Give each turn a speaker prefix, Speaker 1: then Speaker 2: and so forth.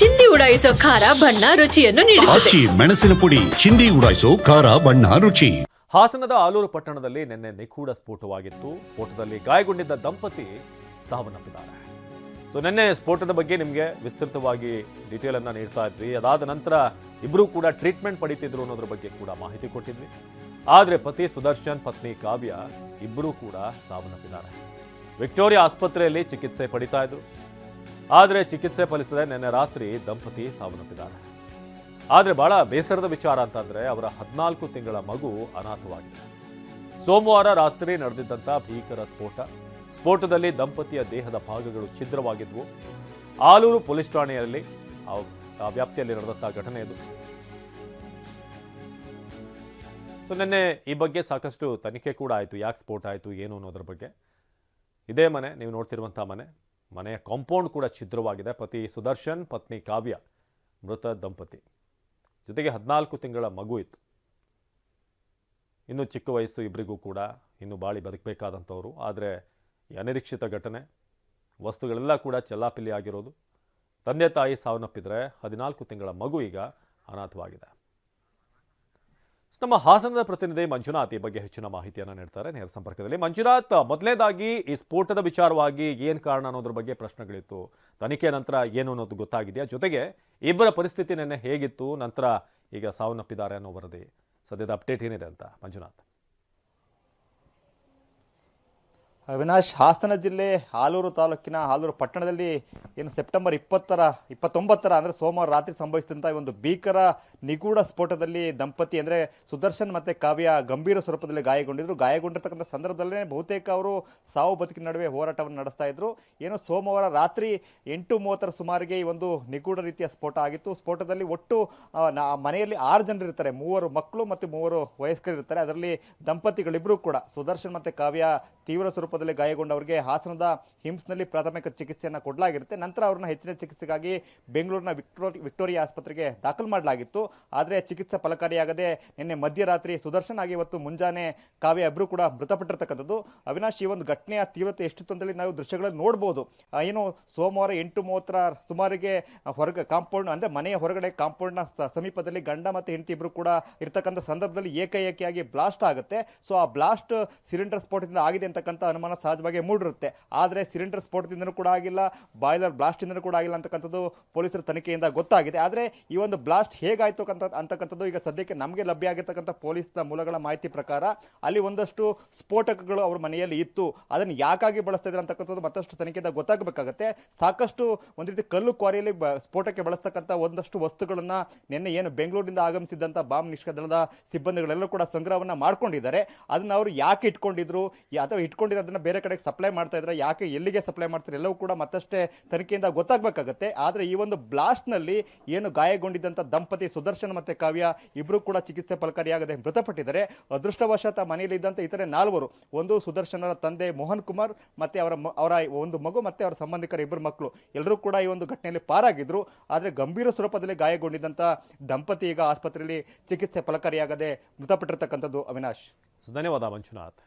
Speaker 1: ಚಿಂದಿ ಉಡಾಯಿಸೋ ಖಾರ ಬಣ್ಣ ರುಚಿಯನ್ನು ನೀಡುತ್ತದೆ.
Speaker 2: ಆಚಿ ಮೆಣಸಿನ ಪುಡಿ ಚಿಂದಿ ಉಡಾಯಿಸೋ ಖಾರ ಬಣ್ಣ ರುಚಿ.
Speaker 3: ಹಾಸನದ ಆಲೂರು ಪಟ್ಟಣದಲ್ಲಿ ನಿನ್ನೆ ನಿಗೂಢ ಸ್ಫೋಟವಾಗಿತ್ತು. ಸ್ಫೋಟದಲ್ಲಿ ಗಾಯಗೊಂಡಿದ್ದ ದಂಪತಿ ಸಾವನ್ನಪ್ಪಿದ್ದಾರೆ. ಸೊ ನಿನ್ನೆ ಸ್ಫೋಟದ ಬಗ್ಗೆ ನಿಮಗೆ ವಿಸ್ತೃತವಾಗಿ ಡೀಟೇಲ್ ಅನ್ನ ನೀಡ್ತಾ ಇದ್ವಿ. ಅದಾದ ನಂತರ ಇಬ್ಬರು ಕೂಡ ಟ್ರೀಟ್ಮೆಂಟ್ ಪಡಿತಿದ್ರು ಅನ್ನೋದ್ರ ಬಗ್ಗೆ ಕೂಡ ಮಾಹಿತಿ ಕೊಟ್ಟಿದ್ವಿ. ಆದರೆ ಪತಿ ಸುದರ್ಶನ್ ಪತ್ನಿ ಕಾವ್ಯ ಇಬ್ಬರೂ ಕೂಡ ಸಾವನ್ನಪ್ಪಿದ್ದಾರೆ. ವಿಕ್ಟೋರಿಯಾ ಆಸ್ಪತ್ರೆಯಲ್ಲಿ ಚಿಕಿತ್ಸೆ ಪಡಿತಾ ಇದ್ರು. ಆದರೆ ಚಿಕಿತ್ಸೆ ಫಲಿಸದೆ ನಿನ್ನೆ ರಾತ್ರಿ ದಂಪತಿ ಸಾವನ್ನಪ್ಪಿದ್ದಾರೆ. ಆದರೆ ಬಹಳ ಬೇಸರದ ವಿಚಾರ ಅಂತಂದರೆ ಅವರ ಹದಿನಾಲ್ಕು ತಿಂಗಳ ಮಗು ಅನಾಥವಾಗಿದೆ. ಸೋಮವಾರ ರಾತ್ರಿ ನಡೆದಿದ್ದಂಥ ಭೀಕರ ಸ್ಫೋಟ. ಸ್ಫೋಟದಲ್ಲಿ ದಂಪತಿಯ ದೇಹದ ಭಾಗಗಳು ಛಿದ್ರವಾಗಿದ್ವು. ಆಲೂರು ಪೊಲೀಸ್ ಠಾಣೆಯಲ್ಲಿ ಆ- ವ್ಯಾಪ್ತಿಯಲ್ಲಿ ನಡೆದಂಥ ಘಟನೆ ಇದು. ಸೊ ನಿನ್ನೆ ಈ ಬಗ್ಗೆ ಸಾಕಷ್ಟು ತನಿಖೆ ಕೂಡ ಆಯಿತು. ಯಾಕೆ ಸ್ಫೋಟ ಆಯಿತು, ಏನು ಅನ್ನೋದ್ರ ಬಗ್ಗೆ. ಇದೇ ಮನೆ, ನೀವು ನೋಡ್ತಿರುವಂಥ ಮನೆ. ಮನೆಯ ಕಾಂಪೌಂಡ್ ಕೂಡ ಛಿದ್ರವಾಗಿದೆ. ಪತಿ ಸುದರ್ಶನ್, ಪತ್ನಿ ಕಾವ್ಯ, ಮೃತ ದಂಪತಿ. ಜೊತೆಗೆ ಹದಿನಾಲ್ಕು ತಿಂಗಳ ಮಗು ಇತ್ತು. ಇನ್ನು ಚಿಕ್ಕ ವಯಸ್ಸು ಇಬ್ಬರಿಗೂ ಕೂಡ ಇನ್ನು ಬಾಳಿ ಬದುಕಬೇಕಾದಂಥವ್ರು. ಆದರೆ ಅನಿರೀಕ್ಷಿತ ಘಟನೆ, ವಸ್ತುಗಳೆಲ್ಲ ಕೂಡ ಚೆಲ್ಲಾಪಿಲ್ಲಿ ಆಗಿರೋದು. ತಂದೆ ತಾಯಿ ಸಾವನ್ನಪ್ಪಿದರೆ ಹದಿನಾಲ್ಕು ತಿಂಗಳ ಮಗು ಈಗ ಅನಾಥವಾಗಿದೆ. ನಮ್ಮ ಹಾಸನದ ಪ್ರತಿನಿಧಿ ಮಂಜುನಾಥ್ ಈ ಬಗ್ಗೆ ಹೆಚ್ಚಿನ ಮಾಹಿತಿಯನ್ನು ನೀಡ್ತಾರೆ. ನೇರ ಸಂಪರ್ಕದಲ್ಲಿ ಮಂಜುನಾಥ್ ಮೊದಲನೇದಾಗಿ ಈ ಸ್ಫೋಟದ ವಿಚಾರವಾಗಿ ಏನು ಕಾರಣ ಅನ್ನೋದ್ರ ಬಗ್ಗೆ ಪ್ರಶ್ನೆಗಳಿತ್ತು. ತನಿಖೆ ನಂತರ ಏನು ಅನ್ನೋದು ಗೊತ್ತಾಗಿದೆಯಾ? ಜೊತೆಗೆ ಇಬ್ಬರ ಪರಿಸ್ಥಿತಿ ನೆನ್ನೆ ಹೇಗಿತ್ತು? ನಂತರ ಈಗ ಸಾವನ್ನಪ್ಪಿದ್ದಾರೆ ಅನ್ನೋ ವರದಿ. ಸದ್ಯದ ಅಪ್ಡೇಟ್ ಏನಿದೆ ಅಂತ, ಮಂಜುನಾಥ್?
Speaker 4: ಅವಿನಾಶ್, ಹಾಸನ ಜಿಲ್ಲೆ ಆಲೂರು ತಾಲೂಕಿನ ಆಲೂರು ಪಟ್ಟಣದಲ್ಲಿ ಏನು ಸೆಪ್ಟೆಂಬರ್ ಇಪ್ಪತ್ತರ, ಇಪ್ಪತ್ತೊಂಬತ್ತರ ಅಂದರೆ ಸೋಮವಾರ ರಾತ್ರಿ ಸಂಭವಿಸಿದಂಥ ಒಂದು ಭೀಕರ ನಿಗೂಢ ಸ್ಫೋಟದಲ್ಲಿ ದಂಪತಿ ಅಂದರೆ ಸುದರ್ಶನ್ ಮತ್ತು ಕಾವ್ಯ ಗಂಭೀರ ಸ್ವರೂಪದಲ್ಲಿ ಗಾಯಗೊಂಡಿದ್ದರು ಗಾಯಗೊಂಡಿರ್ತಕ್ಕಂಥ ಸಂದರ್ಭದಲ್ಲೇ ಬಹುತೇಕ ಅವರು ಸಾವು ಬದುಕಿನ ನಡುವೆ ಹೋರಾಟವನ್ನು ನಡೆಸ್ತಾ ಇದ್ದರು ಏನು ಸೋಮವಾರ ರಾತ್ರಿ ಎಂಟು ಮೂವತ್ತರ ಸುಮಾರಿಗೆ ಈ ಒಂದು ನಿಗೂಢ ರೀತಿಯ ಸ್ಫೋಟ ಆಗಿತ್ತು. ಸ್ಫೋಟದಲ್ಲಿ ಒಟ್ಟು ಮನೆಯಲ್ಲಿ ಆರು ಜನರಿರ್ತಾರೆ ಮೂವರು ಮಕ್ಕಳು ಮತ್ತು ಮೂವರು ವಯಸ್ಕರಿರ್ತಾರೆ. ಅದರಲ್ಲಿ ದಂಪತಿಗಳಿಬ್ಬರೂ ಕೂಡ, ಸುದರ್ಶನ್ ಮತ್ತು ಕಾವ್ಯ ತೀವ್ರ ಸ್ವರೂಪದಲ್ಲಿ ಗಾಯಗೊಂಡವರಿಗೆ ಹಾಸನದ ಹಿಮ್ಸ್ನಲ್ಲಿ ಪ್ರಾಥಮಿಕ ಚಿಕಿತ್ಸೆಯನ್ನು ಕೊಡಲಾಗಿರುತ್ತೆ. ನಂತರ ಅವ್ರನ್ನ ಹೆಚ್ಚಿನ ಚಿಕಿತ್ಸೆಗಾಗಿ ಬೆಂಗಳೂರಿನ ವಿಕ್ಟೋ, ವಿಕ್ಟೋರಿಯಾ ಆಸ್ಪತ್ರೆಗೆ ದಾಖಲು ಮಾಡಲಾಗಿತ್ತು. ಆದರೆ ಚಿಕಿತ್ಸೆ ಫಲಕಾರಿಯಾಗದೆ ನಿನ್ನೆ ಮಧ್ಯರಾತ್ರಿ ಸುದರ್ಶನ್ ಆಗಿ ಇವತ್ತು ಮುಂಜಾನೆ ಕಾವ್ಯ ಅಬ್ರು ಕೂಡ ಮೃತಪಟ್ಟಿರ್ತಕ್ಕಂಥದ್ದು. ಅವಿನಾಶ್, ಈ ಒಂದು ಘಟನೆಯ ತೀವ್ರತೆ ಎಷ್ಟು ಅಂತೇಳಿ ನಾವು ದೃಶ್ಯಗಳನ್ನು ನೋಡ್ಬೋದು. ಏನು ಸೋಮವಾರ ಎಂಟು ಮೂವತ್ತರ ಸುಮಾರಿಗೆ ಹೊರಗೆ ಕಾಂಪೌಂಡ್, ಅಂದರೆ ಮನೆಯ ಹೊರಗಡೆ ಕಾಂಪೌಂಡ್ನ ಸಮೀಪದಲ್ಲಿ ಗಂಡ ಮತ್ತು ಹೆಂಡತಿ ಇಬ್ಬರು ಕೂಡ ಇರ್ತಕ್ಕಂಥ ಸಂದರ್ಭದಲ್ಲಿ ಏಕೈಕಿಯಾಗಿ ಬ್ಲಾಸ್ಟ್ ಆಗುತ್ತೆ. ಸೊ, ಆ ಬ್ಲಾಸ್ಟ್ ಸಿಲಿಂಡರ್ ಸ್ಫೋಟದಿಂದ ಆಗಿದೆ ಅಂತಕ್ಕಂಥ ಅನುಮಾನ ಸಹಜವಾಗಿ ಮೂಡಿರುತ್ತೆ. ಆದರೆ ಸಿಲಿಂಡರ್ ಸ್ಫೋಟದಿಂದನೂ ಕೂಡ ಆಗಿಲ್ಲ, ಬಾಯ್ಲರ್ ಬ್ಲಾಸ್ಟಿಂದನೂ ಕೂಡ ಆಗಿಲ್ಲ ಅಂತಕ್ಕಂಥದ್ದು ಪೊಲೀಸರ ತನಿಖೆಯಿಂದ ಗೊತ್ತಾಗಿದೆ. ಆದರೆ ಈ ಒಂದು ಬ್ಲಾಸ್ಟ್ ಹೇಗಾಯಿತು ಅಂತ ಅಂತಕ್ಕಂಥದ್ದು ಈಗ ಸದ್ಯಕ್ಕೆ ನಮಗೆ ಲಭ್ಯ ಆಗಿರ್ತಕ್ಕಂಥ ಪೊಲೀಸ್ನ ಮೂಲಗಳ ಮಾಹಿತಿ ಪ್ರಕಾರ ಅಲ್ಲಿ ಒಂದಷ್ಟು ಸ್ಫೋಟಕಗಳು ಅವ್ರ ಮನೆಯಲ್ಲಿ ಇತ್ತು. ಅದನ್ನು ಯಾಕಾಗಿ ಬಳಸ್ತಾ ಇದ್ದಾರೆ ಅಂತಕ್ಕಂಥದ್ದು ಮತ್ತಷ್ಟು ತನಿಖೆಯಿಂದ ಗೊತ್ತಾಗಬೇಕಾಗತ್ತೆ. ಸಾಕಷ್ಟು ಒಂದು ರೀತಿ ಕಲ್ಲು ಕ್ವಾರಿಯಲ್ಲಿ ಸ್ಫೋಟಕ್ಕೆ ಬಳಸ್ತಕ್ಕಂಥ ಒಂದಷ್ಟು ವಸ್ತುಗಳನ್ನು ನಿನ್ನೆ ಏನು ಬೆಂಗಳೂರಿನಿಂದ ಆಗಮಿಸಿದ್ದಂಥ ಬಾಂಬ್ ನಿಷ್ಕದಳದ ದಳದ ಸಿಬ್ಬಂದಿಗಳೆಲ್ಲರೂ ಕೂಡ ಸಂಗ್ರಹವನ್ನು ಮಾಡ್ಕೊಂಡಿದ್ದಾರೆ. ಅದನ್ನ ಅವರು ಯಾಕೆ ಇಟ್ಕೊಂಡಿದ್ರು, ಅಥವಾ ಇಟ್ಕೊಂಡಿದ್ದು ಅದನ್ನ ಬೇರೆ ಕಡೆಗೆ ಸಪ್ಲೈ ಮಾಡ್ತಾ ಇದ್ರೆ ಯಾಕೆ ಎಲ್ಲಿಗೆ ಸಪ್ಲೈ ಮಾಡ್ತಾರೆ ಎಲ್ಲವೂ ಕೂಡ ಮತ್ತಷ್ಟೇ ತನಿಖೆಯಿಂದ ಗೊತ್ತಾಗಬೇಕಾಗತ್ತೆ. ಆದರೆ ಈ ಒಂದು ಬ್ಲಾಸ್ಟ್ನಲ್ಲಿ ಏನು ಗಾಯಗೊಂಡಿದ್ದಂಥ ದಂಪತಿ ಸುದರ್ಶನ್ ಮತ್ತೆ ಕಾವ್ಯ ಇಬ್ಬರು ಕೂಡ ಚಿಕಿತ್ಸೆ ಫಲಕಾರಿಯಾಗದೆ ಮೃತಪಟ್ಟಿದ್ದಾರೆ. ಅದೃಷ್ಟವಶಾತ್ ಮನೆಯಲ್ಲಿದ್ದಂಥ ಇತರೆ ನಾಲ್ವರು, ಒಂದು ಸುದರ್ಶನರ ತಂದೆ ಮೋಹನ್ ಕುಮಾರ್ ಮತ್ತೆ ಅವರ ಅವರ ಒಂದು ಮಗು ಮತ್ತೆ ಅವರ ಸಂಬಂಧಿಕರ ಇಬ್ಬರು ಮಕ್ಕಳು ಎಲ್ಲರೂ ಕೂಡ ಈ ಒಂದು ಘಟನೆಯಲ್ಲಿ ಪಾರಾಗಿದ್ರು. ಆದರೆ ಗಂಭೀರ ಸ್ವರೂಪದಲ್ಲಿ ಗಾಯಗೊಂಡಿದ್ದಂಥ ದಂಪತಿ ಈಗ ಆಸ್ಪತ್ರೆಯಲ್ಲಿ ಚಿಕಿತ್ಸೆ ಫಲಕಾರಿಯಾಗದೆ ಮೃತಪಟ್ಟಿರ್ತಕ್ಕಂಥದ್ದು ಅವಿನಾಶ್.
Speaker 3: ಧನ್ಯವಾದ ಮಂಜುನಾಥ್.